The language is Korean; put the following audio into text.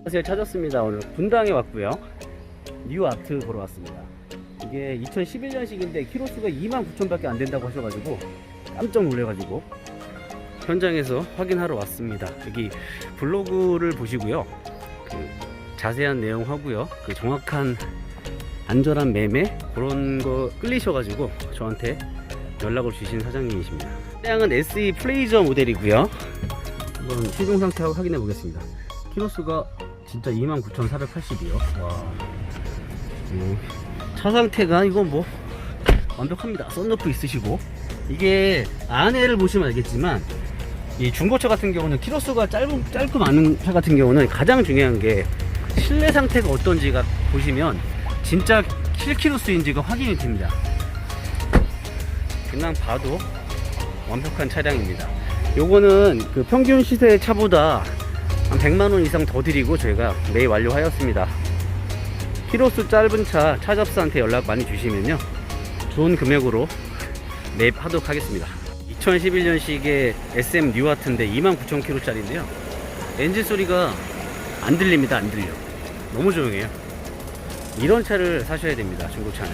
안녕하세요. 찾았습니다. 오늘 분당에 왔고요. 뉴 아트 보러 왔습니다. 이게 2011년식인데 키로수가 29,000 밖에 안 된다고 하셔가지고 깜짝 놀래가지고 현장에서 확인하러 왔습니다. 여기 블로그를 보시고요. 그 자세한 내용 하고요. 그 정확한 안전한 매매 그런 거 끌리셔가지고 저한테 연락을 주신 사장님이십니다. 차량은 SE 플레이저 모델이고요. 한번 시동 상태 확인해 보겠습니다. 키로수가 진짜 29,480이요. 와. 음, 차 상태가 이거 뭐 완벽합니다. 썬루프 있으시고 이게 안에를 보시면 알겠지만 이 중고차 같은 경우는 키로수가 짧은 짧고 많은 차 같은 경우는 가장 중요한 게 실내 상태가 어떤지가 보시면 진짜 실키로수인지가 확인이 됩니다. 그냥 봐도 완벽한 차량입니다. 요거는 그 평균 시세 차보다 한 100만원 이상 더 드리고 저희가 매입 완료하였습니다. 키로수 짧은 차 차잡스한테 연락 많이 주시면요. 좋은 금액으로 매입하도록 하겠습니다. 2011년식의 SM 뉴아트인데 29,000km짜리인데요. 엔진 소리가 안 들립니다. 안 들려. 너무 조용해요. 이런 차를 사셔야 됩니다. 중고차는.